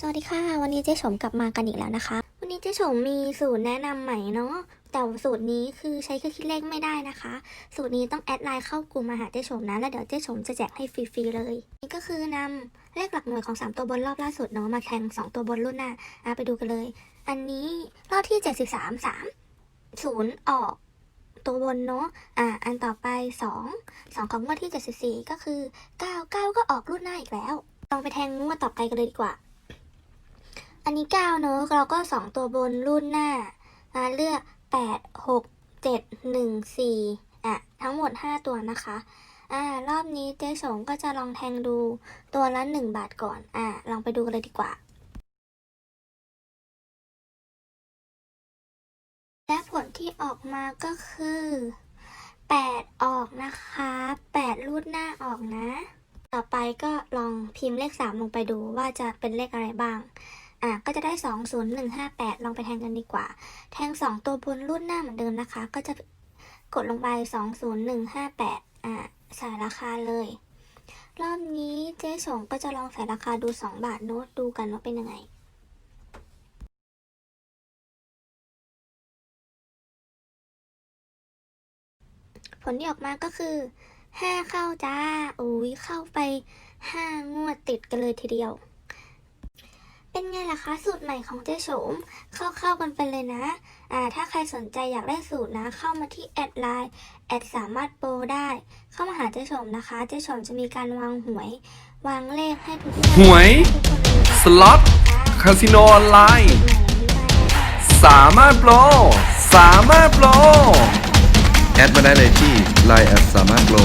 สวัสดีค่ะ วันนี้เจ๊ชมกลับมากันอีกแล้วนะคะ วันนี้เจ๊ชมมีสูตรแนะนำใหม่เนาะแต่สูตรนี้คือใช้เครื่องคิดเลขไม่ได้นะคะ สูตรนี้ต้องแอดไลน์เข้ากลุ่มมาหาเจ๊ชมนะ แล้วเดี๋ยวเจ๊ชมจะแจกให้ฟรีๆเลย นี่ก็คือนำเลขหลักหน่วยของ 3 ตัวบนรอบล่าสุดเนาะมาแทง2 ตัวบนรุ่นหน้าอะไปดูกันเลย อันนี้รอบที่ 73 3 0 ออก ตัวบนเนาะอะอันต่อไป 2 2 ของงวดที่ 74 ก็คือ 9 9 ก็ออกรุ่นหน้าอีกแล้วลองไปแทงงวดต่อไปกันเลยดีกว่า อันนี้ 9 เนอะเราก็ 2 ตัวบนรุ่นหน้า มาเลือก 8 6 7 1 4 อะ ทั้งหมด 5 ตัวนะคะ อ่า รอบนี้เจ๊สงก็จะลองแทงดูตัวละ 1 บาทก่อน อ่า ลองไปดูกันเลยดีกว่า และผลที่ออกมาก็คือ 8 ออกนะคะ 8 รูดหน้าออกนะ ต่อไปก็ลองพิมพ์เลข 3 ลงไปดูว่าจะเป็นเลขอะไรบ้าง อะก็จะได้ 2 0 1 5 8 ลองไปแทงกันดีกว่า แทง 2 ตัวบนรุ่นหน้าเหมือนเดิมนะคะ ก็จะกดลงไป 2 0 1 5 8 อะใส่ราคาเลย รอบนี้เจ๊สงก็จะลองใส่ราคาดู 2 บาทโน้ตดูกันว่าเป็นยังไงผลที่ออกมาก็คือ 5 เข้าจ้าอุ้ยเข้าไป 5 งวดติดกันเลยทีเดียว เป็นไงล่ะคะสูตรใหม่ของเจ๊โฉม เข้าๆกันไปเลยนะ อ่า ถ้าใครสนใจอยากได้สูตรนะ เข้ามาที่แอดไลน์แอดสามารถโปรได้ เข้ามาหาเจ๊โฉมนะคะ เจ๊โฉมจะมีการวางหวย วางเลขให้ทุกท่านหวย สล็อต คาสิโนออนไลน์สาแล้วค่ะสามารถโปร สามารถโปร แอดมาได้เลยที่ Line แอดสามารถโปร